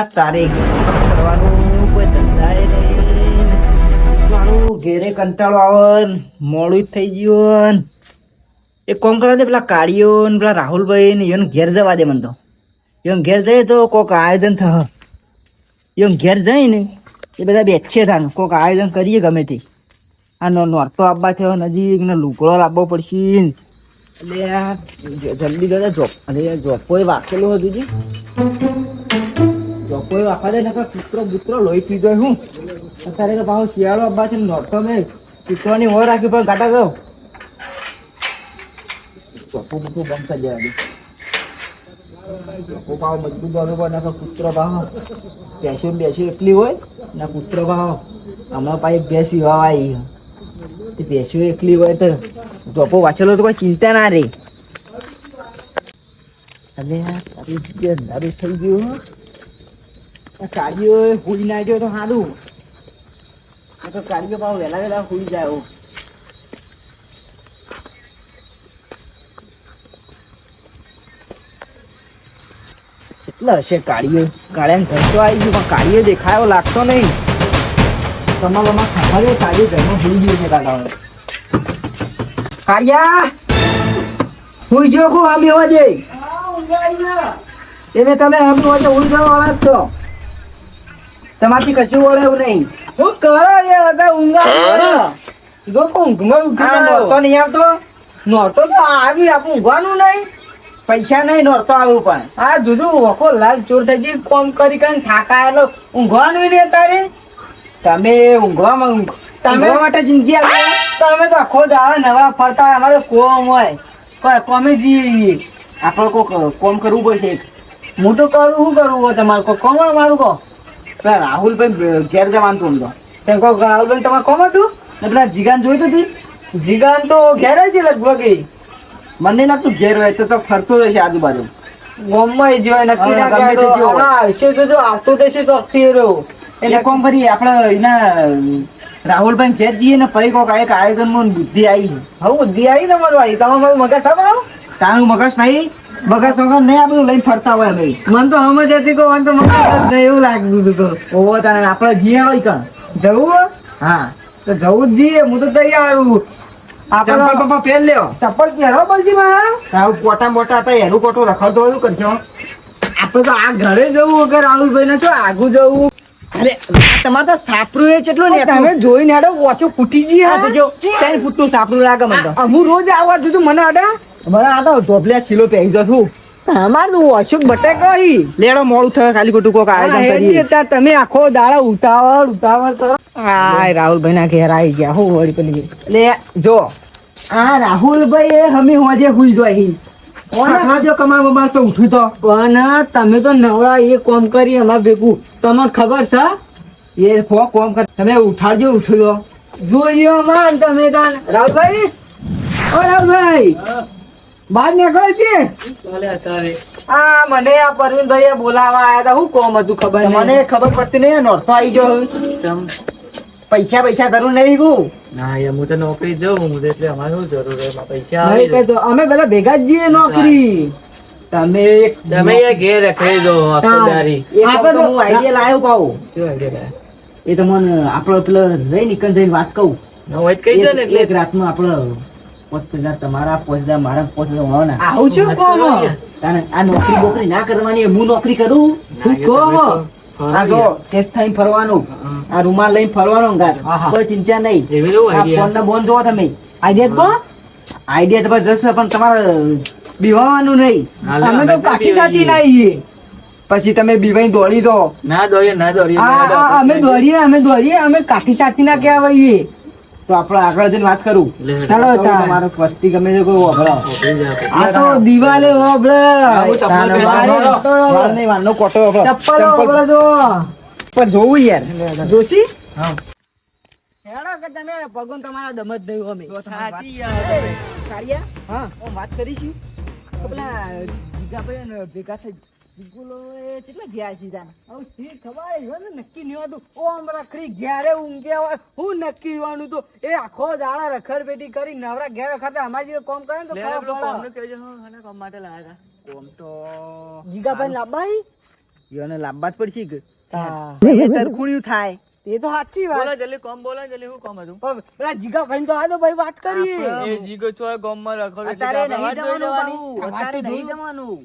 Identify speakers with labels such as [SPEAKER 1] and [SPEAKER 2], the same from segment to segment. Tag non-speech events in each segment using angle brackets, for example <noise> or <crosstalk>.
[SPEAKER 1] આ તારીખ. કંટાળો આવે મોડું જ થઈ ગયું એ કોમ કરવા દે પેલા કાળીઓ ને પેલા રાહુલભાઈ ઘેર જવા દે મને તો. એને ઘેર જઈએ તો કોક આયોજન થ એને ઘેર જઈ ને એ બધા બેસીએ થાય કોક આયોજન કરીએ ગમે તે. આ નો નોરતો આપવા થયો નજીક, ને લુકડો લાવવો પડશે એટલે જલ્દી દાદા જોપ અને જોપોય વાકેલું હતું જોપોય વાપા દે નકર કૂતરો બૂતરો લોહી પી જાય હું. અત્યારે તો પાછો શિયાળો છે નોરતો મેં. કૂતરોની હોર રાખી પણ કાઢા ગયો ચોપો બૂતું બંધ કરી દે. ચોખ્ખું ભાવ મજબૂત બાજુ પણ નકર કૂતરો ભાવ બેસ્યો બેસ્યો એકલી હોય, ના કૂતરો ભાવ હમણાં પાસે ભેંસ વિવાહ આવી. તે ભેંસો એકલી હોય તો ચોપો વાંચેલો તો કોઈ ચિંતા ના રે. અરે આ તારી જગ્યાએ અંધારું થઈ ગયું કાળીઓ હુઈ ના ગયો તો સારું આ તો કાળીઓ ભાવ વહેલા વહેલા હુઈ જાય કેટલા હશે કાળીઓ કાળિયા ઘર તો આવી ગયું પણ કાળીઓ દેખાયો લાગતો નહીં. તમારામાં ખબર કાળીઓ ઘરમાં ભૂલી ગયું છે કાઢાવે કાળિયા હુઈ જો હું આમ એવા જઈ એને તમે આમ હોજે હુઈ જવા વાળા જ છો. તમારથી કશું વળે એવું નહીં.
[SPEAKER 2] હું કરો યાર અત્યારે ઊંઘા જો ઊંઘમાં ઉઠી
[SPEAKER 1] નોરતો નહીં આવતો?
[SPEAKER 2] નોરતો તો આવી આપણું ઊંઘવાનું નહીં.
[SPEAKER 1] પૈસા નહીં નોરતો આવ્યું પણ.
[SPEAKER 2] આ જુજુ વખો લાલ ચોર થઈ જઈ કોમ કરી કરીને થાકાયેલો ઊંઘવાનું નહીં તારે.
[SPEAKER 1] તમે ઊંઘવામાં ઊંઘ-
[SPEAKER 2] તમે-
[SPEAKER 1] માટે જિંદગી આવી?
[SPEAKER 2] તમે તો આખો દાડો નવરા ફરતા હોય અમારે કોમ હોય. કોઈ કોમે જઈએ
[SPEAKER 1] આપણે કોક કોમ કરવું પડશે
[SPEAKER 2] હું તો કરું શું કરવું હોય તમારે? કોઈ કોમ મારું કહો
[SPEAKER 1] પેલા રાહુલભાઈ ઘેર જવાનું તું તો.
[SPEAKER 2] તેમ કહો રાહુલભાઈ તમારે કોમ હતું?
[SPEAKER 1] ને પેલા જીગાન જોયું તો?
[SPEAKER 2] જીગાન તો ઘેરે છે લગભગ
[SPEAKER 1] મને નહીં લાગતું ઘેર હોય તો તો ફરતો જશે આજુબાજુ.
[SPEAKER 2] ગોમમાં એ જોય નક્કી ના
[SPEAKER 1] કરે તો.
[SPEAKER 2] હમણાં આવશે તો જો આવતો દેશે તો અખી રહ્યો
[SPEAKER 1] એટલે કોમ કરીએ આપણે એના રાહુલભાઈ ઘેર જઈએ ને પછી કોક એક આયોજન બુદ્ધિ આવી.
[SPEAKER 2] હવે બુદ્ધિ આવી તમારું આવી. તમારું મગજ સાંભળો
[SPEAKER 1] તારું મગજ નહીં? મગજ સોગન નહીં આ બધું લઈને ફરતા હોય અમે.
[SPEAKER 2] મને તો સમજ હતી કે મને તો મને એવું લાગતું હતું તો.
[SPEAKER 1] ઓવો તારે આપણે જીએ હોય કણ?
[SPEAKER 2] જવું હા? તો જવું જ જીએ હું તો તૈયાર
[SPEAKER 1] પપ્પા પહેર લ્યો.
[SPEAKER 2] ચપ્પલ પહેરો
[SPEAKER 1] મોટા હતા એનું કોટો રખડતો હોય કરશો
[SPEAKER 2] આપણે તો આ ઘરે જવું કે રાહુલભાઈ ને છો આગું જવું?
[SPEAKER 1] અરે તમારે તો સાપરું એ કેટલું ને
[SPEAKER 2] તમે જોઈને આડો ઓછું ફૂટી જઈએ
[SPEAKER 1] હા તો જો ત્રણ ફૂટનું સાપરું લાગે મને
[SPEAKER 2] હું રોજ આવવા છું મને અડા
[SPEAKER 1] મને આ તો ધોપલિયા છીલો પહેરી જો છું
[SPEAKER 2] અમારે તો ઓછું બટેકો હી
[SPEAKER 1] લેડો મોડું થયો ખાલી ખોટું કોક આયોજન
[SPEAKER 2] ત્યાં તમે આખો દાડા ઉતાવળ ઉતાવળ કરો.
[SPEAKER 1] હા રાહુલભાઈ ના ઘેર આવી ગયા. હું વળી પેલી લે જો. આ રાહુલભાઈ એ હમી હોજે હુઈ જોઈ જો કમાર બમાર તો ઉઠ્યું તો.
[SPEAKER 2] પણ તમે તો નવરા એ કોમ કરી અમાર ભેગું. તમને ખબર છે?
[SPEAKER 1] એ ખો કોમ તમે ઉઠાડજો ઉઠ્યો.
[SPEAKER 2] જોઈએ અમાર તમે તાન રાવભાઈ ઓ રાવભાઈ બહાર નીકળે છે આ મને આ પરવીનભાઈ બોલાવા આયા હતા હું કોમ હતું ખબર
[SPEAKER 1] મને ખબર પડતી નહીં નોરતો આવી ગયો. પૈસા પૈસા ધરું નહીં ગયું
[SPEAKER 3] ના યાર હું તો નોકરી જઉં. હું એટલે અમારે શું જરૂર પૈસા
[SPEAKER 2] નહીં
[SPEAKER 3] આવી જાય.
[SPEAKER 2] અમે બધા ભેગા જ જઈએ નોકરી.
[SPEAKER 1] તમે એક
[SPEAKER 3] તમે યાર ઘેર રખાઈ દો આખો
[SPEAKER 2] હા.
[SPEAKER 3] દારી
[SPEAKER 1] એક
[SPEAKER 2] આપણે તો-
[SPEAKER 1] હું આઈડિયા લાવ્યો પાઉં? એ તો મને આપણો પેલો રહી નીકળ જઈને વાત કહું.
[SPEAKER 3] ના હોય તો કહી દો ને એટલે.
[SPEAKER 1] એક રાતમાં આપણે પાંચ તમારા પાંચ મારા હજાર હોવાના
[SPEAKER 2] આવું છું
[SPEAKER 1] કોનો આ નોકરી બોકરી ના કરવાની હું નોકરી કરું? તું કહો. આ જો કેસ થઈને ફરવાનું. આ રૂમાલ લઈને ફરવાનું ગાર. કોઈ ચિંતા નહીં. આ ફોન ને બોન જોવો તમે.
[SPEAKER 2] આઈડિયા કો
[SPEAKER 1] આઈડિયા તમારે જશે પણ તમારે બીવાનું નહીં.
[SPEAKER 2] અમે તો કાઠી
[SPEAKER 3] સાચી
[SPEAKER 2] કાઠી ના
[SPEAKER 3] આવીએ.
[SPEAKER 2] આવીએ
[SPEAKER 1] પછી તમે બીવાઈ દોડી દો.
[SPEAKER 3] ના દોડીએ ના દોડીએ
[SPEAKER 2] અમે
[SPEAKER 3] દોડીએ.
[SPEAKER 2] દોડીએ અમે દોડીએ અમે કાઠી સાચી ના કહેવાઈએ.
[SPEAKER 1] તો આપણે આગળ જઈને વાત કરું.
[SPEAKER 2] ચાલો
[SPEAKER 1] તમારો વસ્તી ગમે તે કોઈ
[SPEAKER 3] પકડી
[SPEAKER 2] આ તો દિવાલે
[SPEAKER 1] વાળનો કોટો.
[SPEAKER 2] ચપ્પલ
[SPEAKER 1] ચંપલ
[SPEAKER 2] જો.
[SPEAKER 1] પણ જોવું યાર.
[SPEAKER 2] જોશી?
[SPEAKER 1] હા.
[SPEAKER 2] હેડો કે તમે પગું તમારા દમ જ નહીં અમે.
[SPEAKER 3] સાચી.
[SPEAKER 2] હા.
[SPEAKER 1] હું વાત કરીશું? તો પેલા જીગાભાઈ ભેગા થઈ જીગુલો એ કેટલા ગયા છે ત્યાં
[SPEAKER 2] હવે શી ખબર એ મને નક્કી નહીં હોતું. ઓ આમ રખડી ઘેરે ઊંઘ્યા હોય. હું નક્કી હોવાનું તો એ આખો દાડા રખડ પેટી કરી નવરા ઘેર ખાતા અમારી જે કોમ કરે ને તો
[SPEAKER 3] લે, લે,
[SPEAKER 2] ખબર
[SPEAKER 3] પેલો
[SPEAKER 2] પડે.
[SPEAKER 3] કોમનું કહેજો, હા, કોમ માટે લાયા હતા.
[SPEAKER 1] કોમ તો
[SPEAKER 2] જીગાભાઈ લાંબાઈ?
[SPEAKER 1] ઈયોને લાવવા જ પડશે કે? એ તરખુણ્યું થાય.
[SPEAKER 2] એ તો સાચી
[SPEAKER 3] બોલો
[SPEAKER 2] વાત
[SPEAKER 3] જલ્દી કોમ બોલો જલ્દી હું કોમ હતું?
[SPEAKER 2] પેલા જીગા ભાઈ તો આજો ભાઈ વાત કરીએ.
[SPEAKER 3] એ જીગો છો ગામમાં રખડો એટલે
[SPEAKER 1] અત્યારે
[SPEAKER 3] આપણે વાત
[SPEAKER 1] નહીં
[SPEAKER 3] જોઈ લેવાની.
[SPEAKER 1] નહીં જવાનું.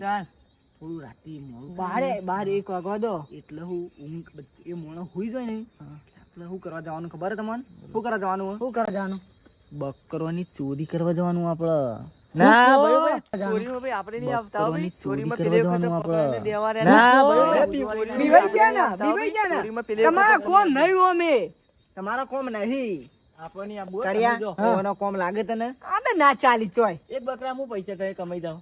[SPEAKER 1] થોડું રાતે મોડું
[SPEAKER 2] બારે બાર એક વાગવા દો
[SPEAKER 1] એટલે હું ઊંઘ એ મોણો હુઈ જાય ને. એટલે શું કરવા જવાનું ખબર હે તમને? શું કરવા જવાનું
[SPEAKER 2] શું કરવા જવાનું?
[SPEAKER 1] બકરોની ચોરી કરવા જવાનું આપણે
[SPEAKER 3] ના ભાઈ ચોરીમાં ભાઈ આપણે નહીં આવતા ભાઈ.
[SPEAKER 1] ચોરી
[SPEAKER 3] ચોરીમાં પેલી પકડાઈને
[SPEAKER 1] આપણે.
[SPEAKER 3] દેવા રહ્યા
[SPEAKER 1] ના, ભાઈ,
[SPEAKER 2] બીવાઈ ગયા ના બીવાઈ ગયા ના. તમારા કોમ નહીં હો મે
[SPEAKER 1] તમારા કોમ નહીં.
[SPEAKER 3] આપણને આ બોલ, સમજો.
[SPEAKER 1] કોમ લાગે તને?
[SPEAKER 2] આ ના ચાલી ચોય.
[SPEAKER 3] એક બકરા હું પૈસા કઈ કમાઈ
[SPEAKER 2] દસ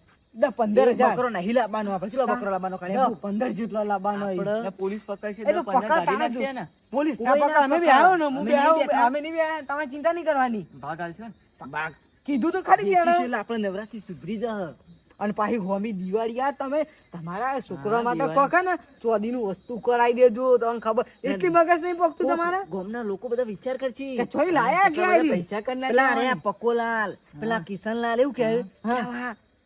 [SPEAKER 2] પંદર હજાર.
[SPEAKER 1] બકરો નહીં લાવવાનો આપણે ચલો બકરો લાવવાનો
[SPEAKER 2] દસ પંદર જેટલો લાવવાનો હોય.
[SPEAKER 1] આપણે-
[SPEAKER 3] ને પોલીસ પકડશે
[SPEAKER 2] એ તો
[SPEAKER 3] તો
[SPEAKER 2] પકડતા
[SPEAKER 3] કાઢી
[SPEAKER 2] નથી.
[SPEAKER 3] નાખશે ને.
[SPEAKER 2] પોલીસ ના પકડ. અમે બી આવ્યો ને હું બી આવ્યો અમે નહીં આવ્યા. તમે ચિંતા નહીં કરવાની.
[SPEAKER 3] ભાગ આલશે ને?
[SPEAKER 1] બાગ
[SPEAKER 2] કીધું તો ખરી
[SPEAKER 1] દેશી
[SPEAKER 2] બેન.
[SPEAKER 1] છે એટલે આપણે નવરાત્રી સુધરી જશે
[SPEAKER 2] અને પાછી હોમી દિવાળી આ તમે તમારા છોકરા માટે. કહો ને ચોદી નું વસ્તુ કરાવી દેજો તમને ખબર. એટલી મગજ નહીં પકતું તમારે?
[SPEAKER 1] ગામના લોકો બધા વિચાર કરશે.
[SPEAKER 2] છોઈ લાયા?
[SPEAKER 3] પૈસા
[SPEAKER 1] પેલા પકોલાલ પેલા કિશનલાલ એવું કે.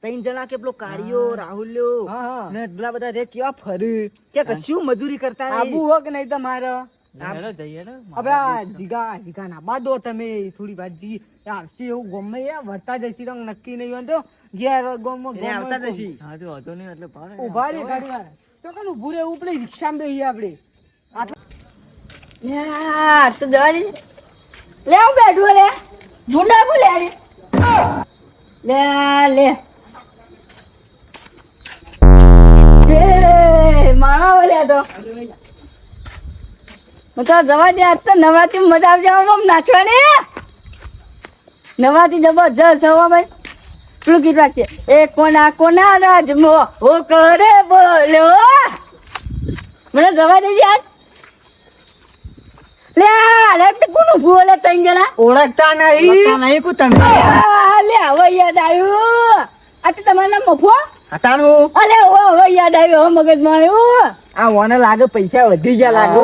[SPEAKER 1] ત્રણ જણા કેટલો કાળિયો રાહુલ્યો. ને એટલા બધા રે ચેવા ફરી. કે કશું મજૂરી કરતા
[SPEAKER 2] આબુ હો કે નહીં તમારે? આપડા જીગા જીગા ના બાદો તમે થોડી વાર જી આવશે એવું ગમે એ વર્તા જઈશી તો નક્કી નહીં હોય તો ઘેર ગોમમાં
[SPEAKER 1] આવતા જશી.
[SPEAKER 3] હા, તો વાંધો નહીં, એટલે ભાડે
[SPEAKER 2] ઊભા રે ગાડી વાર તો કન ઉભું રે ઉપડે રિક્ષામાં બેહીએ આપણે
[SPEAKER 4] યા, તો જવા દે લે હું બેઠું લે ભૂંડા લે લે. લે. મારા બોલ્યા તો. હું તો જવા દે આજ તો નવરાત્રી મજા આવશે. આમ નાચવાની નવરાત્રી જબરજસ્ત હવા ભાઈ. પેલું ગીત વાગશે. એ કોના કોના રાજમો હો કરે બોલ્યો મને જવા દેજે આજ. લે આ, લે તે કોનું ભૂવો લે તઈ જણા
[SPEAKER 2] ઓળખતા નહીં.
[SPEAKER 1] નહીં કુ તમે?
[SPEAKER 4] લે હવે યાદ આવ્યું. આ તો તમારું નામ મફો
[SPEAKER 1] હતાનું
[SPEAKER 4] અલે હવે હવે યાદ આવ્યું હવે મગજમાં આવ્યું
[SPEAKER 1] આ લાગે પૈસા વધી ગયા લાગે.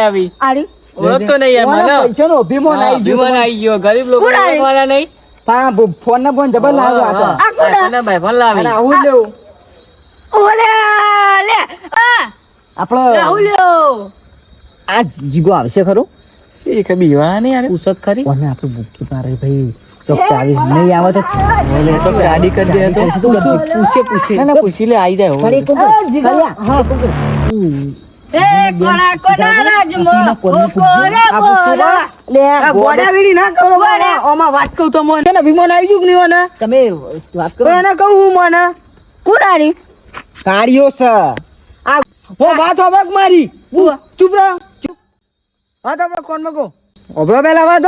[SPEAKER 3] આવી.
[SPEAKER 4] આરી
[SPEAKER 3] ઓળખતો નહીં યાર
[SPEAKER 1] ઓને
[SPEAKER 3] મને.
[SPEAKER 1] પૈસાનો અભિમાન આવી ગયો
[SPEAKER 3] અભિમાન આવી ગયો. ગરીબ લોકો
[SPEAKER 4] કોણ
[SPEAKER 3] નહીં.
[SPEAKER 1] પા ફોન ને ફોન જબર લાગ્યો આ તો.
[SPEAKER 4] આ કોણ?
[SPEAKER 3] ભાઈબંધને ભાઈબંધ લાવી.
[SPEAKER 1] અને આવું જ લેવું.
[SPEAKER 4] ઓલે લે આ.
[SPEAKER 1] આપણો
[SPEAKER 4] રાહુલ્યો
[SPEAKER 1] આ જીગો આવશે ખરું?
[SPEAKER 3] શી ખબર? બીવાના નહીં યાર.
[SPEAKER 1] ઉસક ખરી? ઓને આપણે ભૂખી મારે ભાઈ. ચોક ચાવી નહીં આવે તો
[SPEAKER 3] ઓલે તો ગાડી કરી દે તો.
[SPEAKER 1] પૂછે પૂછે પૂછે
[SPEAKER 3] ના, ના, પૂછી લે, જાય, હોવે.
[SPEAKER 2] તો આવી ગયું નહીં
[SPEAKER 1] તમે વાત કરો.
[SPEAKER 2] પણ એને કહું મને.
[SPEAKER 4] કુરારી
[SPEAKER 1] કાઢ્યો છે.
[SPEAKER 2] આ હું વાત હોબક મારી.
[SPEAKER 4] ઉવા.
[SPEAKER 2] ચૂપ રહો. ચૂપ. હા તો કોણ મગો ઓબળો પેલા વાત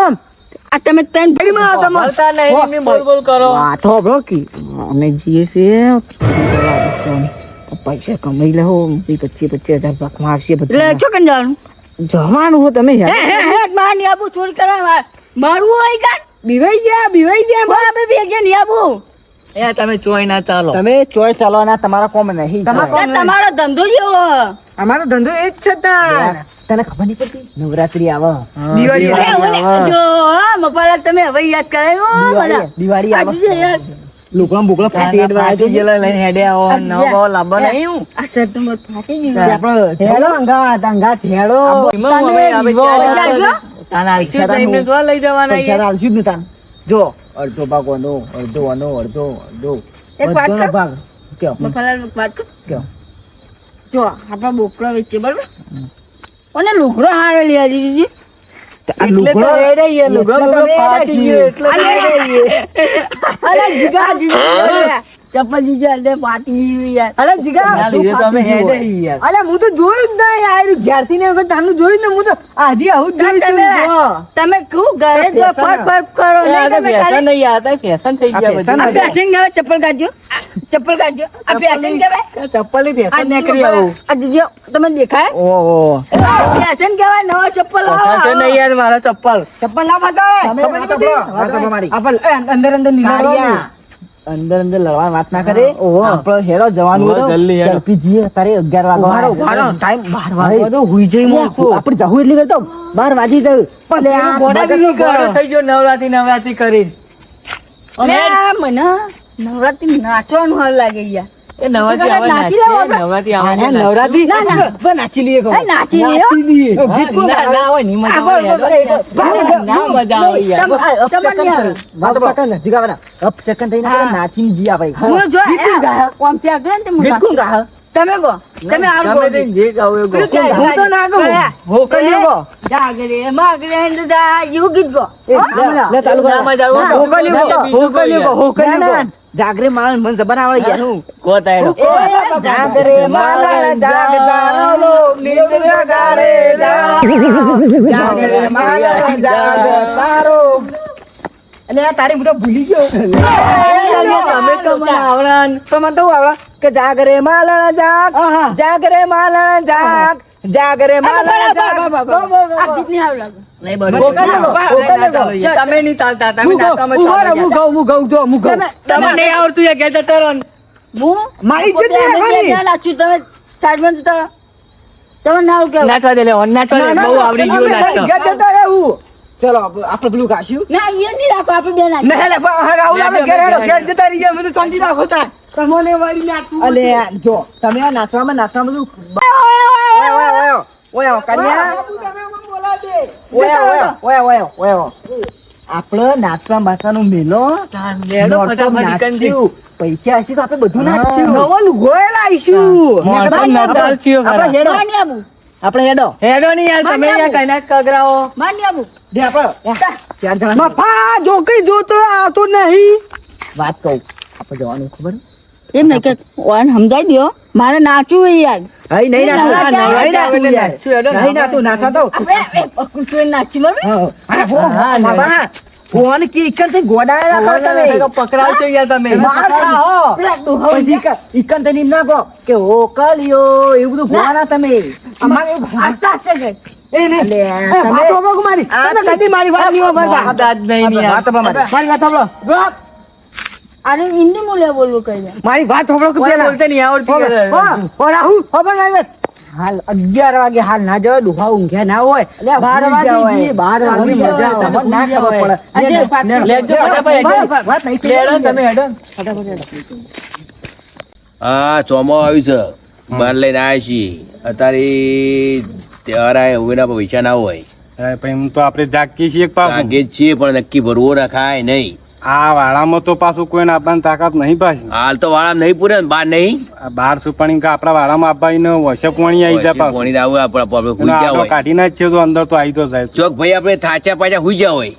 [SPEAKER 4] આ તમે તૈન
[SPEAKER 2] આવો તમે.
[SPEAKER 3] બોલતા નહીં, બોલ બોલ કરો.
[SPEAKER 1] વાત બ્રો કી. અમે જીએ છે પૈસા કમાઈ લો પચીસ પચીસ હજાર પાકમાં આવશે
[SPEAKER 4] એટલે
[SPEAKER 1] બધું
[SPEAKER 4] ચોકન જવાનું?
[SPEAKER 1] જવાનું હો તમે
[SPEAKER 4] હે હે માની આબુ છોડ કરવા મારું હોય કા?
[SPEAKER 2] બીવાઈ ગયા બીવાઈ ગયા બસ.
[SPEAKER 4] અમે બે ગયા ની આબુ
[SPEAKER 3] એ તમે ચોય ના ચાલો.
[SPEAKER 1] તમે ચોય ચાલો ના તમારા કોમ નહીં.
[SPEAKER 2] તમારા
[SPEAKER 4] આ ધંધો જેવો.
[SPEAKER 2] અમારો ધંધો એ જ છે.
[SPEAKER 1] તને ખબર નહીં પડતી? નવરાત્રી આવે.
[SPEAKER 2] દિવાળી
[SPEAKER 4] જો તમે હવે યાદ કરાયો? મને.
[SPEAKER 1] દિવાળી આવે. લુગડા બુગડા ફાટી
[SPEAKER 3] ફાટી ગયેલા લઈને હેડે આવો નવો બવો લાંબો નહીં હું.
[SPEAKER 4] આ શર્ટ નંબર ફાટી ગયું.
[SPEAKER 1] આપણો
[SPEAKER 2] હેડો અંગાત અંગાત હેડો
[SPEAKER 3] એમાં હવે આ
[SPEAKER 2] વિવો.
[SPEAKER 3] પૈસા
[SPEAKER 4] પૈસા જો.
[SPEAKER 3] તાના રિક્ષા તો લઈ જવાના
[SPEAKER 1] પૈસા આલશું જ ને તાન. જો અડધો ભાગ ઓનો અડધો ઓનો અડધો અડધો.
[SPEAKER 4] એક વાત કર.
[SPEAKER 1] ભાગ. કયો
[SPEAKER 4] મફાલા વાત કર.
[SPEAKER 1] કયો
[SPEAKER 4] જો આપણા બોકડા વેચે બરોબર? અને લુગડો હારે લે આવી
[SPEAKER 3] એટલે તો
[SPEAKER 1] લુગડો તમે
[SPEAKER 3] ગયો એટલે. <laughs>
[SPEAKER 4] અરે જીગા જીગા ચપ્પલ એટલે ફાટી ગયું યાર.
[SPEAKER 2] અલે જીગા
[SPEAKER 3] ના લીધે તો અમે હેડે યાર.
[SPEAKER 2] અલે હું તો જોયું જ નહીં આ ઘેરથી ને વખત તાનું જોયું ને હું તો હજી આવું જ
[SPEAKER 4] તમે તમે કેવું ઘરે જો ફટ ફટ કરો નહીં તમે
[SPEAKER 3] ફેશન નહીં યાર, ફેશન થઈ ગયા
[SPEAKER 1] ફેશન
[SPEAKER 4] ફેશન કહેવાય ચપ્પલ કાઢજો. ચપ્પલ કાઢજો. આ ફેશન કહેવાય?
[SPEAKER 3] ચપ્પલની ફેશન નીકળી આવું.
[SPEAKER 4] આ જીજો તમે દેખાય?
[SPEAKER 1] ઓહો
[SPEAKER 4] ફેશન કહેવાય નવા ચપ્પલ લાવો.
[SPEAKER 3] ફેશન નહીં યાર મારો ચપ્પલ.
[SPEAKER 2] ચપ્પલ ના
[SPEAKER 1] તો.
[SPEAKER 2] આપણ, અંદર અંદર નીકળવાનું.
[SPEAKER 1] અંદર અંદર લડવા વાત ના કરે. આપણો હેરો જવાનું હતો.
[SPEAKER 3] જલ્દી
[SPEAKER 1] ઝડપી જઈએ તારે અગિયાર વાગે
[SPEAKER 2] ઉભારો. ટાઈમ બાર વાગે તો હુઈ જઈ
[SPEAKER 1] અલ્યા, આપણે જવું એટલે કરતો. બાર વાગી ગયું. પણ
[SPEAKER 3] થઈ ગયો નવરાત્રી નવરાત્રી કરી
[SPEAKER 4] મને. નવરાત્રી નાચવાનું હાલ લાગે યાર
[SPEAKER 3] એ નવાથી
[SPEAKER 4] કદાચ
[SPEAKER 3] આવા
[SPEAKER 4] નાચી
[SPEAKER 3] નાચીએ,
[SPEAKER 4] લેવો આપણે.
[SPEAKER 3] નવાથી આવા
[SPEAKER 2] આને
[SPEAKER 3] નાચીએ.
[SPEAKER 2] નવરાત્રી
[SPEAKER 4] ના, ના.
[SPEAKER 2] નાચી લઈએ
[SPEAKER 4] નાચી
[SPEAKER 2] લઈએ.
[SPEAKER 3] હા,
[SPEAKER 2] ગીત કોણ
[SPEAKER 3] ના, ના હોય, નહીં મજા આવે,
[SPEAKER 4] બોલ,
[SPEAKER 3] યાર.
[SPEAKER 2] બોલ,
[SPEAKER 3] ના મજા આવે યાર.
[SPEAKER 4] તમ-
[SPEAKER 2] જીગાવાના. થઈને આપણે.
[SPEAKER 4] હું જો
[SPEAKER 2] ગાય?
[SPEAKER 4] ને તે
[SPEAKER 2] કોણ
[SPEAKER 4] ગો તમે આવ
[SPEAKER 3] ગમે જે ગાવું એ
[SPEAKER 4] પેલું
[SPEAKER 2] હું તો ના ગાઉં.
[SPEAKER 4] કયા?
[SPEAKER 2] હોકલીઓ ગો.
[SPEAKER 4] જાગરે ગીત ગો
[SPEAKER 2] લે, ચાલુ
[SPEAKER 3] ના
[SPEAKER 1] જાગરે મને જબર આવડે હું
[SPEAKER 3] કો.
[SPEAKER 1] જાગરે ગારે જાગરે અને આ તારી મોટા ભૂલી ગયો
[SPEAKER 3] તમે તો મને આવડે.
[SPEAKER 1] તો મને તો આવડે કે જાગરે માલા જાગ. જાગરે માલા જાગ જાગરે માલા જાગ.
[SPEAKER 4] આ ગીત નહીં આવડે.
[SPEAKER 3] નહીં બરોબર.
[SPEAKER 2] હોકલીઓ ગો, હોકલીઓ ગો.
[SPEAKER 3] ચાલો, તમે નહીં ચાલતા તમે
[SPEAKER 2] હું
[SPEAKER 3] નાચવામાં ચાલો
[SPEAKER 2] હું
[SPEAKER 3] યાર.
[SPEAKER 2] હું ગાઉં, જો, હું ગાઉં.
[SPEAKER 4] તમે
[SPEAKER 3] નહીં આવડતું યાર, ઘેર જતા
[SPEAKER 4] હું
[SPEAKER 1] મારી ઇજ્જત નહીં
[SPEAKER 4] બે
[SPEAKER 1] રાખવાની.
[SPEAKER 4] ત્યાં તમે સાઈડમાં જતા તમે ના આવું
[SPEAKER 3] નાચવા દે લે, ઓન નાચવા દે.
[SPEAKER 2] ના, ના,
[SPEAKER 3] બહુ આવડી ગયું નાચતો.
[SPEAKER 2] ઘેર જતા રહેવું. ચલો આપણે પેલું ગાશું
[SPEAKER 4] ના એ નહીં રાખો આપણે બે નાચીએ.
[SPEAKER 2] નહીં, લે, રાહુલ, આપણે ઘેર હેડો, ઘેર જતા રહીએ, અમે તો શાંતિ તાર. તમને વળી નાચવું
[SPEAKER 1] અલે જો તમે નાચવામાં નાચવામાં બધું
[SPEAKER 4] ઓય, ઓય,
[SPEAKER 1] કન્યા? ઓય ઓય ઓય ઓય ઓય ઓય આપણે નાચવા માચવાનો મેલો. પૈસા હશે તો આપણે બધું નાચશું.
[SPEAKER 2] નવો ગોયલ
[SPEAKER 3] આવીશું
[SPEAKER 1] આપણે હેડો. હેડો.
[SPEAKER 3] નહીં યાર, તમે યાર કઈ કઈના કગરાઓ.
[SPEAKER 4] આવું.
[SPEAKER 1] રે આપણે ચાર જણા.
[SPEAKER 2] મફા જો કઈ જોતો આવતો નહીં.
[SPEAKER 1] વાત કહું. આપણે જવાનું ખબર?
[SPEAKER 4] એમ નહીં કે ઓન સમજાઈ દો મારે નાચવું છે યાર.
[SPEAKER 1] હઈ નહીં નાચવું. નહીં નાચવું યાર. નહીં નાચવું નાચવા દો
[SPEAKER 4] આપણે છું નાચી બરોબર?
[SPEAKER 1] હા હા હો,
[SPEAKER 3] હા,
[SPEAKER 1] હો. બાબા ફોન કે ઇકન ગોડાયા રાખો તમે.
[SPEAKER 3] પકડાવશો યાર તમે.
[SPEAKER 1] પછી ઇકન થઈને ના કહો કે હોકલિયો એવું બધું ગોવાના તમે. અમારે એવું
[SPEAKER 2] છે કે. મારી. તમે કદી મારી વાત નહીં
[SPEAKER 1] વાત. મારી.
[SPEAKER 2] વાત સાંભળો.
[SPEAKER 4] આને હિન્દી મૂલે બોલવું કહી
[SPEAKER 2] મારી વાત હોબળો કે પેલા?
[SPEAKER 3] બોલતે નહીં આવડતી
[SPEAKER 2] હો,
[SPEAKER 3] યાર.
[SPEAKER 2] હો, રાહુલ ખબર મારી વાત હાલ અગિયાર વાગે હાલ ના જવાય દુહા ઊંઘ્યા ના હોય. બાર વાગે બાર વાગે મજા આવે.
[SPEAKER 1] તમને ના ખબર પડે.
[SPEAKER 3] લેજો,
[SPEAKER 1] વાત નહીં.
[SPEAKER 3] તમે હેડો.
[SPEAKER 5] હા ચોમો આવ્યું છે. માર લઈને આવ્યા છીએ. અત્યારે ત્યારે ઉભેના પૈસા ના હોય.
[SPEAKER 6] અરે હું તો આપણે જાગીએ છીએ એક પાછું.
[SPEAKER 5] લાગે છીએ પણ નક્કી ભરવો રખાય નહીં.
[SPEAKER 6] આ વાળામાં તો પાછું કોઈને આપવાની તાકાત નહીં પાછી
[SPEAKER 5] હાલ તો વાળા નહીં પૂરે ને બાર નહીં?
[SPEAKER 6] બાર સુપાણી કે આપણા વાળામાં આપવાની વસે પોણી આવી જાય પાછું.
[SPEAKER 5] પાણી આવું આપણે આપણે હુઈ ગયા હોય.
[SPEAKER 6] કાઢીને જ છે તો અંદર તો આવી તો જાય.
[SPEAKER 5] ચોક ભાઈ આપણે થાચા પાછા હુઈ ગયા હોય.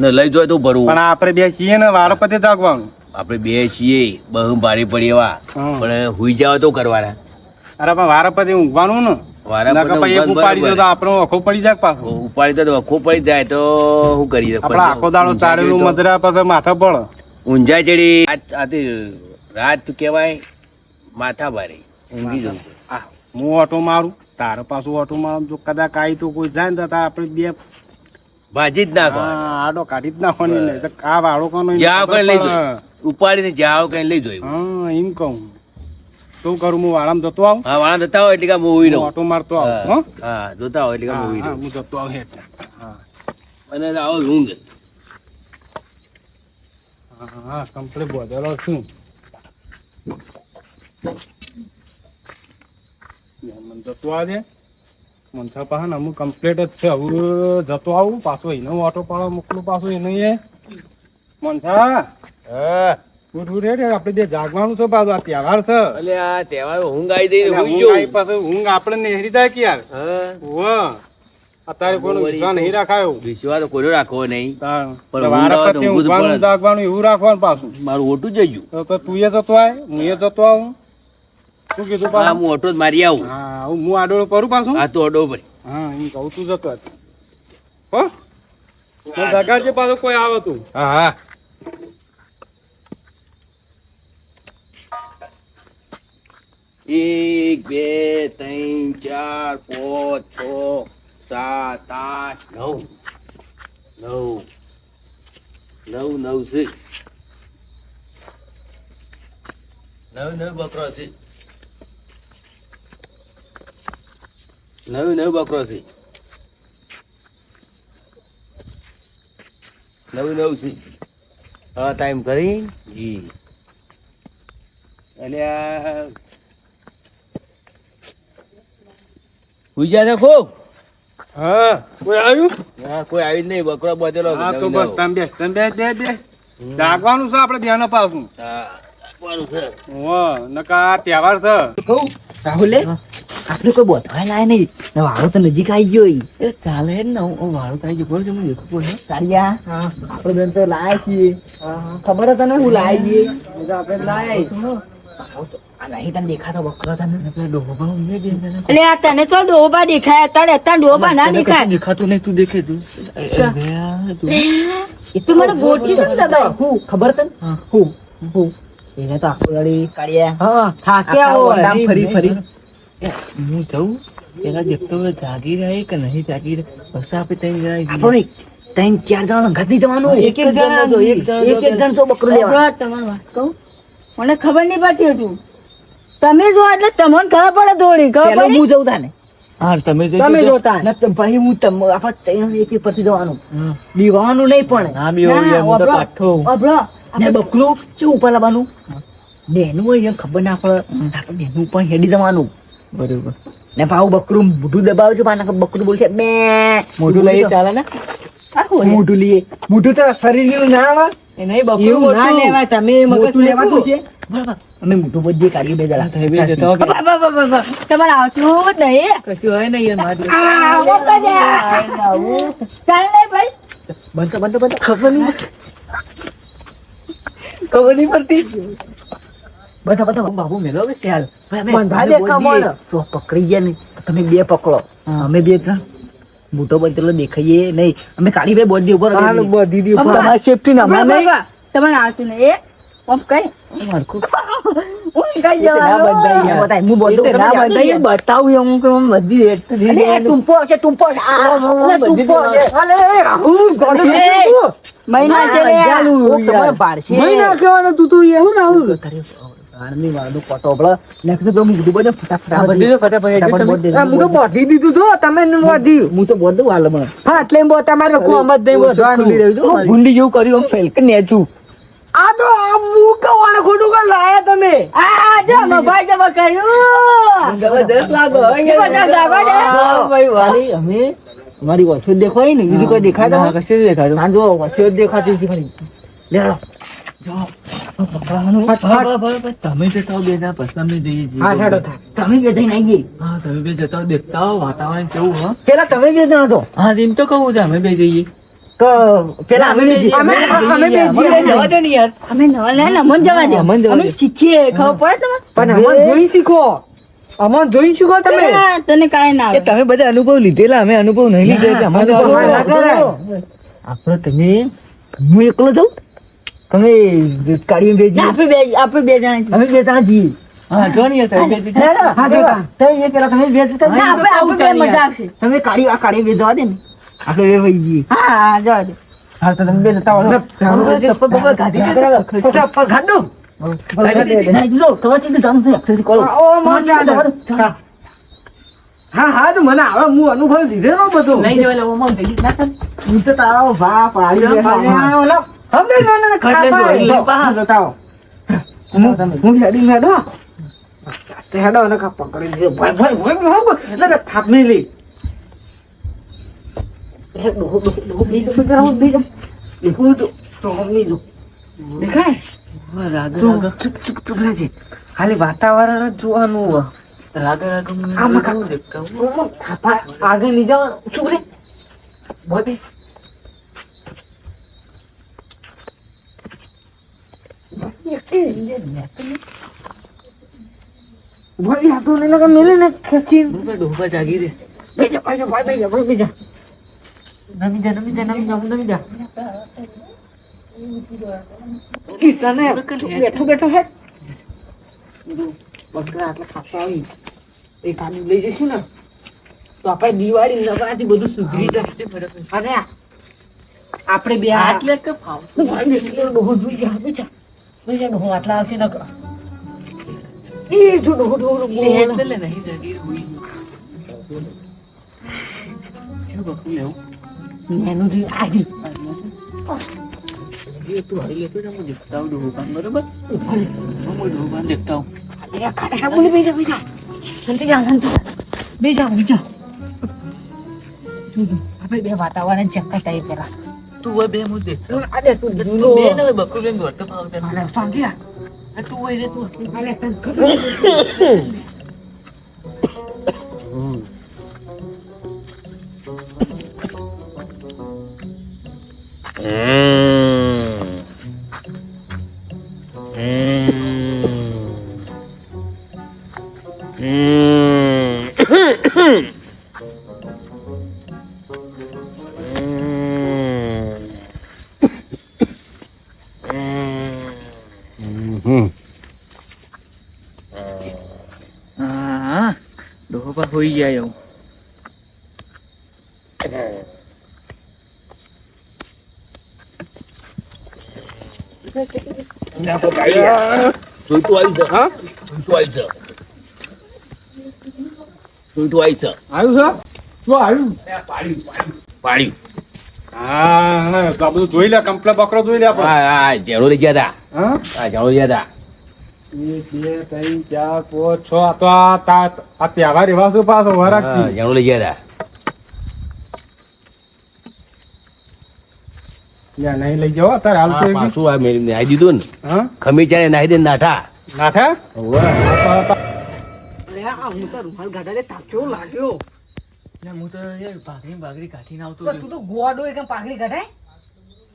[SPEAKER 5] ને લઈ જોઈએ તો ભરવું.
[SPEAKER 6] પણ આપણે બે છીએ ને વાળો પતે જાગવાનું.
[SPEAKER 5] આપણે બે છીએ બહુ ભારે પડી એવા. પણ હુઈ જાવ તો કરવાના.
[SPEAKER 6] અરે પણ વાળો પતે ઊંઘવાનું ને. જાય
[SPEAKER 5] જાય
[SPEAKER 6] માથા
[SPEAKER 5] ઊંઝા ચડી. રાત આથી માથા ભારે. જવું.
[SPEAKER 6] હું ઓટો મારું તારે પાછું ઓટો મારું જો કદાચ આવી તો કોઈ જાય ને આપણે બે
[SPEAKER 5] ભાજી જ નાખો
[SPEAKER 6] આડો કાઢી જ નાખવાની આ વાળો કોનો
[SPEAKER 5] જાઓ કઈ લઈ
[SPEAKER 6] ખબર
[SPEAKER 5] જોઈ. ઉપાડીને જાઓ કઈ લઈ
[SPEAKER 6] હા એમ કહું. શું કરું? હું વાળામ જતો આવું?
[SPEAKER 5] હા વાળા જતા હોય એટલે કે મૂવી
[SPEAKER 6] હું
[SPEAKER 5] નો
[SPEAKER 6] ઓટો મારતો આવું હો?
[SPEAKER 5] હા? જોતા હોય એટલે કે
[SPEAKER 6] હા,
[SPEAKER 5] મૂવી નો
[SPEAKER 6] હું જતો આવું હેઠ. હા.
[SPEAKER 5] અને આવો ઊંઘ
[SPEAKER 6] હા, હા કમ્પ્લીટ બોધેલો છું. મને જતો આવજે મનસા પાસે ને અમુક કમ્પ્લીટ જ છે. હવે જતો આવું પાછો એનો ઓટો પાડો મોકલું પાછો એનો એ. મનસા ઉઠ ઉઠ હેઠ આપણે બે જાગવાનું છે પાછું આ તહેવાર છે.
[SPEAKER 5] એટલે આ તહેવાર ઊંઘ આવી જઈ
[SPEAKER 6] ઊંઘ આવી પાછું ઊંઘ આપણે નેહરી જાય કે યાર
[SPEAKER 5] હા
[SPEAKER 6] અત્યારે કોઈનો વિશ્વાસ નહીં રાખાયો.
[SPEAKER 5] વિશ્વાસ તો રાખવો નહીં. પણ
[SPEAKER 6] તો વારા
[SPEAKER 5] ઊંઘ આવે તો
[SPEAKER 6] પ્રત્યે
[SPEAKER 5] ઊંઘવું જ
[SPEAKER 6] ઊંઘવાનું જાગવાનું એવું રાખવાનું પાછું.
[SPEAKER 5] મારું ઓટું જઈ ગયું.
[SPEAKER 6] તો તો એ જતો આય હું એ જતો આવું. શું કીધું પાછું?
[SPEAKER 5] હું ઓટો જ મારી આવું.
[SPEAKER 6] હા આડોળો કરું પાછું?
[SPEAKER 5] આ તો ઓડો પર
[SPEAKER 6] હા હું કહું તું જતો આય. હો? તો જગાડજે પાછું કોઈ આવે તું.
[SPEAKER 5] હા હા. એક, બે, ત્રણ, ચાર, પાંચ, છ, સાત, આઠ, નવ. નવ. નવ નવ છે. નવ નવ બકરો છે. નવ નવ બકરો છે. નવ નવ છે. હા ટાઈમ કરી? જી. અલ્યા હુઈ જા ખૂબ.
[SPEAKER 6] હા કોઈ આવ્યું?
[SPEAKER 5] હા કોઈ આવી નહીં બકરો બધેલો
[SPEAKER 6] હા તો બસ તમે બે તમે બે બે બે. જાગવાનું છે આપણે ધ્યાન અપાવશું.
[SPEAKER 5] હા રાખવાનું છે.
[SPEAKER 6] હો નકા તહેવાર છે.
[SPEAKER 1] કહું રાહુલે આપણે કોઈ બોધવા લાય નહીં. ને વાળો તો નજીક આવી ગયો
[SPEAKER 3] એ ચાલે જ ને હું વાળું આવી ગયો. બોલ તમે દેખો બોલ?
[SPEAKER 1] કાળિયા આપણે બેન તો લાયા છીએ. ખબર હતા ને હું લાવી છીએ
[SPEAKER 2] આપણે લાયા
[SPEAKER 1] તને દેખાતો બકરો તને?
[SPEAKER 3] આપણે ડોબા ઊંઘે બે જણા.
[SPEAKER 4] એટલે આ તને તો ડોબા દેખાય અત્યારે અત્યારે ડોબા ના દેખાય.
[SPEAKER 3] દેખાતું નહીં તું દેખે તું. એ, એ, બે આ તું.
[SPEAKER 4] એ તો મને ગોચી છે ને
[SPEAKER 1] હું ખબર તને?
[SPEAKER 3] હું.
[SPEAKER 1] હું એને તો આખો દાડી કાળિયા
[SPEAKER 2] હા થાક્યા હોય.
[SPEAKER 1] ફરી ફરી.
[SPEAKER 3] હું જઉં પેલા દેખતો જાગી રહે કે નહીં જાગી રહે? પછી આપણે ત્યાં જરા
[SPEAKER 1] આપણો ત્રણ ચાર જણા ઘાતી જવાનું.
[SPEAKER 3] એક એક જણા એક
[SPEAKER 1] એક એક જણ તો બકરો લેવા.
[SPEAKER 4] બરાબર, તમારી. વાત કહું? મને ખબર નહીં પડતી હજુ. તમે જો એટલે તમને ખબર પડે થોડી ખબર
[SPEAKER 1] પેલો હું જઉં તાને?
[SPEAKER 3] હા તમે જો
[SPEAKER 2] તમે જોતા
[SPEAKER 1] ન તો ભાઈ હું તમ આપણે ત્રણ એક એક પરથી જવાનું. દીવાનું નહીં પણ.
[SPEAKER 3] ના બી હું તો
[SPEAKER 1] છે ઉપર લાવવાનું બેનું હોય ખબર ના પડે. બેનું પણ હેડી જવાનું.
[SPEAKER 3] બરોબર.
[SPEAKER 1] ને ભાવ બકરું મોઢું દબાવજો પાના બકરું બોલશે બે.
[SPEAKER 3] મોઢું લઈ ચાલે ને?
[SPEAKER 1] મોઢું લઈએ.
[SPEAKER 2] મોઢું તો શરીર ના આવે.
[SPEAKER 3] એ બકરું
[SPEAKER 2] ના લેવાય તમે મગજ
[SPEAKER 1] લેવાતું
[SPEAKER 2] લેવાતું
[SPEAKER 1] છે? અમે મોઢું બધીએ કાઢીએ બે જણા.
[SPEAKER 3] થઈ બે જતો કે
[SPEAKER 4] બ- બ- બ- બ- તમારે આવતું જ નહીં
[SPEAKER 3] કશું હોય નહીં યાર મારી
[SPEAKER 4] આ, મોકલ દે. ચાલ ને ભાઈ.
[SPEAKER 1] બંધ બંધ બંધ
[SPEAKER 3] ખબર નહીં ખબર નહીં પડતી.
[SPEAKER 1] બધા બધા
[SPEAKER 3] બાબુ
[SPEAKER 2] બંધા દે કમળ.
[SPEAKER 1] તો પકડી ગયા ને તમે બે પકડો. અમે બે ત્રણ. મોટો બંધેલો દેખાઈએ નહીં. અમે કાઢી ભાઈ બોધી ઉપર
[SPEAKER 2] હાલ બધી ઉપર.
[SPEAKER 3] તમારી સેફટી ના મને.
[SPEAKER 4] તમારે આવતું નહીં એ ઓમ કઈ.
[SPEAKER 3] મારખું.
[SPEAKER 4] હું કઈ
[SPEAKER 3] ના
[SPEAKER 4] જવાનું.
[SPEAKER 3] બંધાય.
[SPEAKER 1] બતાય હું બોધું
[SPEAKER 3] ના બંધાય, એ બતાવું એમ કે હું બધી તો
[SPEAKER 1] અરે ટુંપો છે ટુંપો આ, ટૂંપો હશે.
[SPEAKER 2] અલે રાહુલ ગોડો
[SPEAKER 4] મહિના છે લે
[SPEAKER 1] તમારે પાડશે.
[SPEAKER 2] મહી નાખવાનું તું તું એવું ના
[SPEAKER 1] તારે વાળનો ફટાફટ
[SPEAKER 3] બધી. તો ફટાફટ
[SPEAKER 2] હું તો
[SPEAKER 1] બોધી
[SPEAKER 2] દીધું તો તમે ન
[SPEAKER 1] હું તો બોધ હાલ.
[SPEAKER 2] હા એટલે બો તમારે નહીં બોધવાનું
[SPEAKER 3] ભૂંડી જેવું કર્યું આમ ફેલકે નેચું.
[SPEAKER 2] આ તો આ ખોટું કર લાયા તમે?
[SPEAKER 4] આ જો મે ભાઈ જબ કર્યું.
[SPEAKER 3] જબરદસ્ત લાગો.
[SPEAKER 4] જબરદસ્ત લાગો.
[SPEAKER 1] ભાઈ, વાલી, અમે અમારી વસ્તુ દેખાય ને બીજું કોઈ દેખાય
[SPEAKER 3] કશું દેખાતું.
[SPEAKER 1] હા જો વસ્તુ દેખાતી છે ખાલી. લે
[SPEAKER 3] તમે જતા બે જણા પછી અમે જઈએ છીએ.
[SPEAKER 2] હા હેડો થા
[SPEAKER 1] તમે બે જઈને આવીએ.
[SPEAKER 3] હા તમે બે જતા દેખતા વાતાવરણ કેવું હા?
[SPEAKER 1] પેલા તમે બે જણા તો.
[SPEAKER 3] હા એમ તો કહું છું અમે બે જઈએ.
[SPEAKER 1] પેલા અમે
[SPEAKER 2] અમે અમે બે
[SPEAKER 3] જવા દો ને યાર.
[SPEAKER 4] અમે નવા લે ને અમને જવા દે. અમે શીખીએ ખબર પડે
[SPEAKER 2] પણ અમન જોઈ શીખો. અમન જોઈ શીખો તમે.
[SPEAKER 4] તને કાંઈ ના
[SPEAKER 3] તમે બધા અનુભવ લીધેલા અમે અનુભવ નહીં લીધેલા અમારે.
[SPEAKER 1] આપણો તમે હું એકલો જાઉં? તમે કાઢીને બે
[SPEAKER 4] ના, આપણે બે આપણે બે જણા
[SPEAKER 1] અમે બે જણા જઈએ
[SPEAKER 3] હા જો ને તમે બે
[SPEAKER 1] હા જો તમે પેલા તમે બે
[SPEAKER 4] ના, આપણે આપણે બે મજા આવશે
[SPEAKER 1] તમે કાઢી આ કાઢી બે જવા દે ને આપણે બે વહી જઈએ
[SPEAKER 4] હા
[SPEAKER 1] તો તમે બે જતા
[SPEAKER 3] ચપ્પલ બપ્પલ કાઢી દે.
[SPEAKER 1] ચપ્પલ કાઢો
[SPEAKER 2] મન
[SPEAKER 1] તમારે ચીધું જાણું.
[SPEAKER 2] હા હા તો મને આવે હું અનુભવ લીધેલો બધો
[SPEAKER 3] નહીં જવાય.
[SPEAKER 1] હું તો તારો પાડી
[SPEAKER 2] હા, ઓલા હમે ના ના
[SPEAKER 3] એટલે
[SPEAKER 2] ખાપા
[SPEAKER 3] જોઈ લે.
[SPEAKER 2] હા જતા હો હું હું હેડી મેડો આસ્તે આસ્તે હેડો અને કા પકડી છે ભય ભય ભય ભય ભય એટલે થાપ નહીં લે.
[SPEAKER 1] ડોહો, ડોહો, ડોહો, બે બે.
[SPEAKER 2] દેખું તો તો હમી જો દેખાય?
[SPEAKER 3] રાગ રાગ.
[SPEAKER 2] ચૂપ ચૂપ ચૂપ રહેજે. ખાલી વાતાવરણ જ જોવાનું
[SPEAKER 3] રાગ રાગ
[SPEAKER 2] આમાં કા-
[SPEAKER 3] દેખતા હો.
[SPEAKER 2] થાપા આગળ નહીં જવાનું. ચૂપ રે. બે આ તો એને મેલે ને ખેંચી
[SPEAKER 3] ડોબા જાગી રે
[SPEAKER 2] બેજો બેજો ભાઈ બેજો ભાઈ બેજો
[SPEAKER 3] નમી જા નમી જા નમી જા નમી જા.
[SPEAKER 2] કીર્તને બેઠો બેઠો હે. બકરા આટલા ખાસા આવી એક આદમી લઈ જઈશું ને તો આપણે દિવાળી નવરાત્રી બધું સુધરી જશે અને આપણે બે
[SPEAKER 3] આટલે કે ફાવ
[SPEAKER 2] ભાઈ ડોહો જોઈ જા. બેટા હું આટલા આવશે ન કરો એ
[SPEAKER 3] નહીં હોઈ શું બકું લેવું
[SPEAKER 2] એનું જોઈ આજી
[SPEAKER 3] એ તું હરી લેતો જા.
[SPEAKER 4] જોજો, આપણે બે વાતાવરણ ચેક કરતા.
[SPEAKER 3] તું હોય બે હું દેખતા
[SPEAKER 4] દે, તું જૂનો.
[SPEAKER 3] બે ને બકરું લઈને દોડતો પાવતા
[SPEAKER 4] અરે, રાખ.
[SPEAKER 3] આ તું હોય રે તું
[SPEAKER 4] અરે, તને ખબર?
[SPEAKER 6] જોઈ લે કમ્પ્લેટ બકરો જોઈ લે
[SPEAKER 5] હા લઈ ગયા હતા ઝાડો લઈ ગયા હતા
[SPEAKER 6] એક બે ત્રણ ચાર પાંચ છ તો આ તહેવાર એવા છે પાછો વરાગથી.
[SPEAKER 5] લઈ ગયા હતા
[SPEAKER 6] નહીં લઈ જાઓ અત્યારે હાલ તો
[SPEAKER 5] પાછું આ મેં નાહી દીધું ને?
[SPEAKER 6] હા?
[SPEAKER 5] ખમી ચાલે નાહી દે નાઠા.
[SPEAKER 6] નાઠા?
[SPEAKER 4] હું તો રૂમાલ ગાઢા તાપ કેવો લાગ્યો.
[SPEAKER 3] હું તો યાર ભાગરી ભાગરી કાઢીને આવતો
[SPEAKER 1] તું તો ગોડો એકમ પાઘડી કઢાય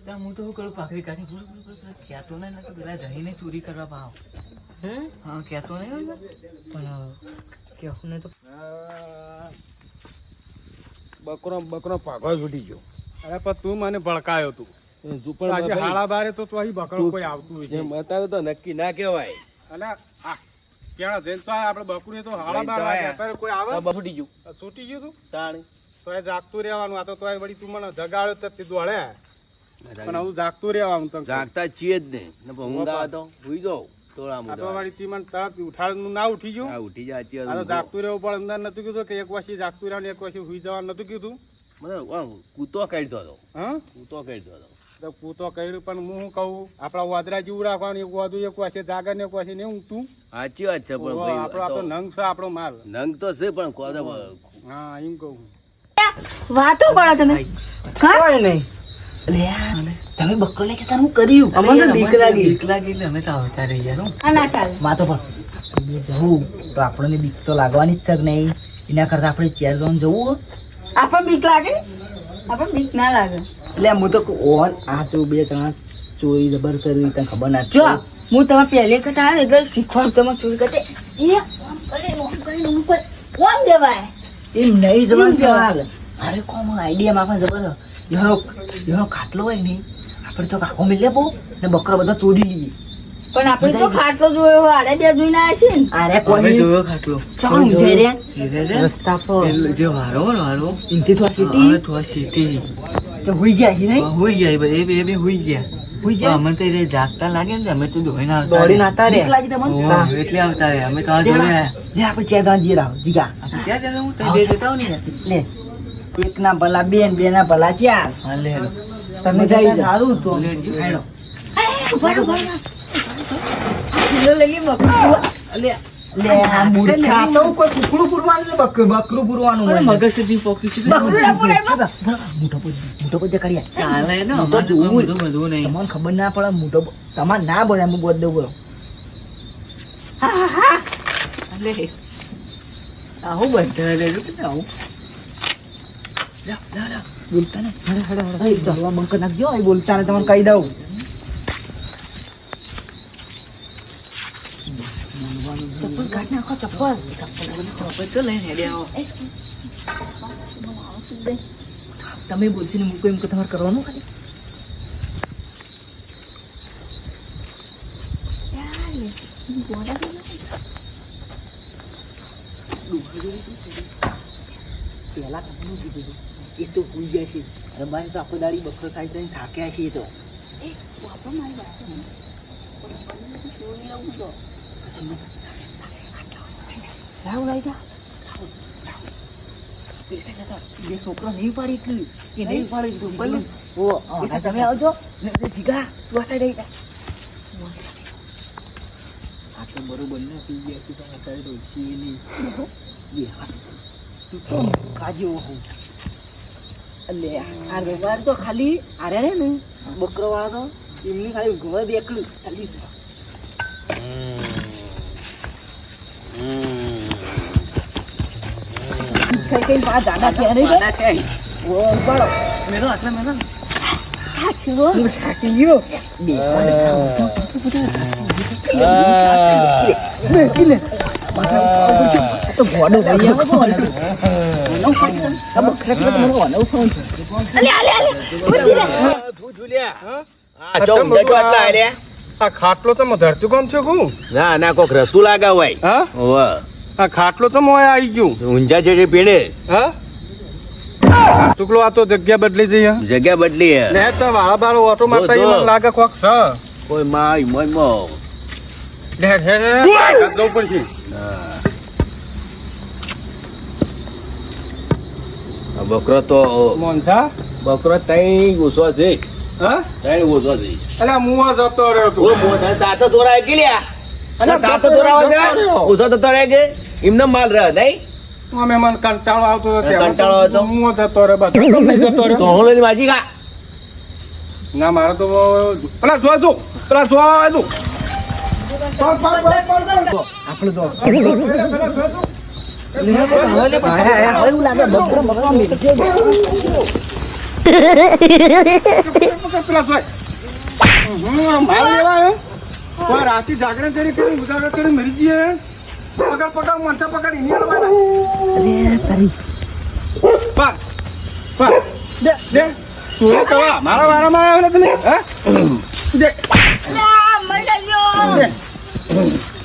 [SPEAKER 3] ત્યાં હું તો શું કરું ભાગરી કાઢી બોલ બોલ બોલ બોલ. કહેતો નહીં ને પેલા જઈને ચોરી કરવા ભાવ હા? કહેતો નહીં
[SPEAKER 1] પણ કેવું ને તો
[SPEAKER 6] બકરો બકરો પાઘો છૂટી ગયો. અરે પણ તું મને ભડકાયો તું. હાળા બારે તો તો અહીં બકરો કોઈ આવતું હોય
[SPEAKER 5] અત્યારે તો નક્કી ના કહેવાય.
[SPEAKER 6] અને આ ક્યાં જઈને તો આપણે બકરું તો હાળા બાર
[SPEAKER 5] તો.
[SPEAKER 6] અત્યારે કોઈ આવે?
[SPEAKER 5] છૂટી ગયું.
[SPEAKER 6] છૂટી ગયું તું?
[SPEAKER 5] તાણી.
[SPEAKER 6] તો એ જાગતું રહેવાનું આ તો તોય વળી તું મને જગાડ્યો તો તે દોડે. પણ આવું જાગતું રહેવાનું તને
[SPEAKER 5] જાગતા છીએ જ ને. તો
[SPEAKER 6] તો તી તો જાગતું રહેવું પણ અંદર નતું કીધું કે એક વાસી જાગતું રહેવાનું એક વાસી સુઈ જવાનું નતું કીધું.
[SPEAKER 5] કૂતો કાઢતો હતો.
[SPEAKER 6] હા?
[SPEAKER 5] કૂતો કાઢતો હતો.
[SPEAKER 6] તો હું તો કર્યું પણ હું શું કહું? આપણા વાદરા જેવું રાખવાનું એક વાદું એક વાસે જાગર ને એક વાસે ને ઊંઘતું.
[SPEAKER 5] સાચી વાત છે પણ
[SPEAKER 6] આપણો આ તો
[SPEAKER 5] ભાઈ
[SPEAKER 6] નંગ છે આપણો માલ.
[SPEAKER 5] નંગ તો છે પણ કોદો
[SPEAKER 6] હા એમ કહું
[SPEAKER 4] વાતો કરો તમે?
[SPEAKER 1] કોઈ નહીં. તમે બકરો લઈ જતા હું કર્યું અમને બીક લાગી.
[SPEAKER 3] બીક લાગી એટલે અમે તો આવતા રહી ગયા હું.
[SPEAKER 4] ના ચાલે.
[SPEAKER 1] વાતો પણ જવું. તો આપણને બીક તો લાગવાની જ છે નહીં? એના કરતા આપણે ચેર જવું
[SPEAKER 4] આપણને બીક લાગે? આપણને બીક ના લાગે.
[SPEAKER 1] એટલે હું તો ઓન આ જો બે ત્રણ ચોરી જબર કરી તને ખબર ના
[SPEAKER 4] જો હું તમે પહેલી આવ્યા ને એટલે શીખવાડું તમે ચોરી કરતે એ આમ કરે. કોણ દેવાય?
[SPEAKER 1] એમ નહીં જવાનું સવાલ અરે કોમ આઈડિયા માં જબર. એનો એનો ખાટલો હોય નહીં આપણે તો કાકો મિલે બહુ ને બકરો બધા ચોરી લઈએ
[SPEAKER 4] પણ આપણે તો ખાટલો જોયો હોય બે જોઈને આવ્યા છીએ ને.
[SPEAKER 1] અરે
[SPEAKER 3] અમે
[SPEAKER 1] કોઈ
[SPEAKER 3] જોયો ખાટલો.
[SPEAKER 1] ચાલ ઊંચાઈ રે
[SPEAKER 3] રે રે.
[SPEAKER 1] રસ્તા પર.
[SPEAKER 3] જે વારો ને વારો.
[SPEAKER 1] ઇનથી તો આ
[SPEAKER 3] હવે
[SPEAKER 1] સિટી
[SPEAKER 3] થોડા સીટી
[SPEAKER 1] તો હોઈ જાય છે નહીં?
[SPEAKER 3] હોઈ જાય એ બે બે હોઈ ગયા.
[SPEAKER 1] હોઈ જાય
[SPEAKER 3] અમે તો એ જાગતા લાગે ને અમે તો જોઈને આવતા
[SPEAKER 1] દોડીને આવતા રે લાગી તમને હા.
[SPEAKER 3] એટલે આવતા રે અમે તો આ
[SPEAKER 1] લે જે આપણે ઝોન જઈએ રાવ જીગા.
[SPEAKER 3] ક્યાં જવાનું? હું તઈ બે જતા ને.
[SPEAKER 1] લે. એક ના ભલા બે ને બે ના ભલા ચાર. તમે જઈ જાઓ. સારું તો.
[SPEAKER 3] લે, જો.
[SPEAKER 1] હેડો.
[SPEAKER 4] ઊભા ઊભા લઈ લે
[SPEAKER 1] ખબર ના પડે મોટો તમારે ના બોલે હું દઉં
[SPEAKER 3] આવું બધા
[SPEAKER 1] બોલતા ને બોલતા ને તમને કહી દઉં ચપ્પલ કાઢ નાખો ચપ્પલ
[SPEAKER 3] ચોપડ તો લઈને હેડે આવો
[SPEAKER 1] તમે બોલશીને મૂકો એમ તમારે કરવાનું ખાલી પહેલા તમને કીધું એ તો ભૂલી જાય છે અને તો આખો દાડી બકરો સાઈડ થઈને થાક્યા છે એ તો લાવ લઈ જા. બે છોકરો નહીં પાડી કે કે નહીં પાડી તો બોલ ઓ તમે આવજો. ને એ જીગા તું આ સાઈડ આ તો બરોબર ને પી ગયા છે તમે તો છીએ નહીં. બે હા તું તો કાજો હું? અલે આ રવિવાર તો ખાલી આરે રે ને. બકરો વાળો તો એમની ખાલી ઘોડે બેકડું ખાલી કઈ કઈ બા દાદા કે નહીં ઓ બળો
[SPEAKER 3] મેલો આટલા મેલો
[SPEAKER 1] થાકી ગયો બે બેઠી લે તો ગોડો લઈ તો મને નો આ કે
[SPEAKER 4] રે
[SPEAKER 6] ખાટલો તો ધરતું કોમ છો કું
[SPEAKER 5] ના ના કોક રતું લાગા હોય
[SPEAKER 6] હા આ ખાટલો તો મોય આવી ગયું.
[SPEAKER 5] ઊંઝા છે પીડે
[SPEAKER 6] હા? ટુકડો આ તો જગ્યા બદલી જઈએ
[SPEAKER 5] જગ્યા બદલી હે.
[SPEAKER 6] ને તો વાળા બાળો ઓટો મારતા. મને લાગે કોક છે.
[SPEAKER 5] કોઈ માય મોય મો.
[SPEAKER 6] ને હે હે હાથ
[SPEAKER 5] ઉપર છે. બકરો તો
[SPEAKER 6] મોનસા
[SPEAKER 5] બકરો તઈ ગુસ્સો છે.
[SPEAKER 6] હા?
[SPEAKER 5] તઈ ગુસ્સો છે.
[SPEAKER 6] અલા મુવા જતો રહ્યો
[SPEAKER 5] ઓ મો દાંત ચોરાય કે લ્યા.
[SPEAKER 6] અલા, જતો
[SPEAKER 5] ચોરાવા
[SPEAKER 6] જતો
[SPEAKER 5] છે ગુસ્સો થતો રહે કે એમને માલ રહે નહીં?
[SPEAKER 6] અમે મને કંટાળો આવતો હતો
[SPEAKER 5] કંટાળો આવતો?
[SPEAKER 6] હું જતો રહ્યો બધો <laughs> નહીં જતો
[SPEAKER 5] તો હું લઈને માજી ખા
[SPEAKER 6] ના મારે તો પેલા જો પેલા જો
[SPEAKER 1] આપણે
[SPEAKER 6] પેલા રાતે જાગરણ કરી કરી ઉજાગર કરી મરી જઈએ પગાર પગાર મનસા પગાર એની લેવાના પાર પાર દે દે ચોરી કરવા. મારા વારામાં આવ્યો ને તમે હે? દે
[SPEAKER 4] મરી ગયો
[SPEAKER 6] દે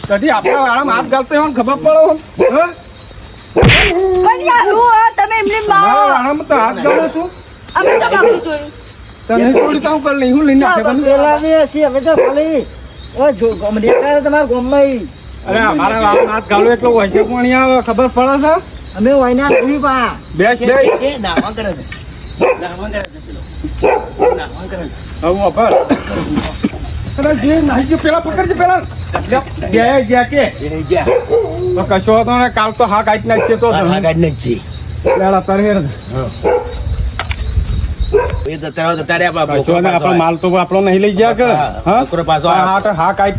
[SPEAKER 6] કદી આપણા વાળામાં હાથ ગાલતો હોય ખબર પડો હા.
[SPEAKER 4] પણ યાર હું આ તમે એમને
[SPEAKER 6] મારા વાળામાં તો હાથ ગાળો તું
[SPEAKER 4] અમે તો બાપુ જોયું.
[SPEAKER 6] તને ચોરી તો હું કરી લઈ હું લઈને નાખે તમે
[SPEAKER 1] પેલા બી છીએ અમે તો ખાલી. ઓ જો ગમ દેખાય તમારા ગામમાં
[SPEAKER 6] અરે અમારા વાળામાં નાથ ગાળો એટલો હોય છે પણ અહીંયા ખબર પડે છે?
[SPEAKER 1] અમે વાયના નહીં પા.
[SPEAKER 6] બે
[SPEAKER 5] એ- એ- એ કરે છે. નાહવા કરે છે પેલો. નાહવા કરે છે.
[SPEAKER 6] હવે વાપર અરે જે નાહી ગયો પેલા પકડજે પેલા. બે ગયા કે?
[SPEAKER 5] એ
[SPEAKER 6] તો કશો હતો ને કાલ તો હા કાઢી નાખશે તો
[SPEAKER 5] હા ગાડી જ છે
[SPEAKER 6] લેલા તારે હેર.
[SPEAKER 5] એ તો તારે આપણા
[SPEAKER 6] માલ તો આપણો નહીં લઈ ગયા કે?
[SPEAKER 5] હા, પાછો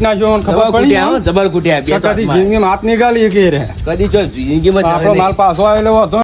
[SPEAKER 6] નાખ્યો ને ખબર પડી
[SPEAKER 5] જબર કુટ્યા બે
[SPEAKER 6] કદી
[SPEAKER 5] હાથમાં.
[SPEAKER 6] જિંદગીમાં હાથ નીકાળી કે રે.
[SPEAKER 5] કદી જો જિંદગીમાં
[SPEAKER 6] આપણો માલ પાછો આવેલો હતો.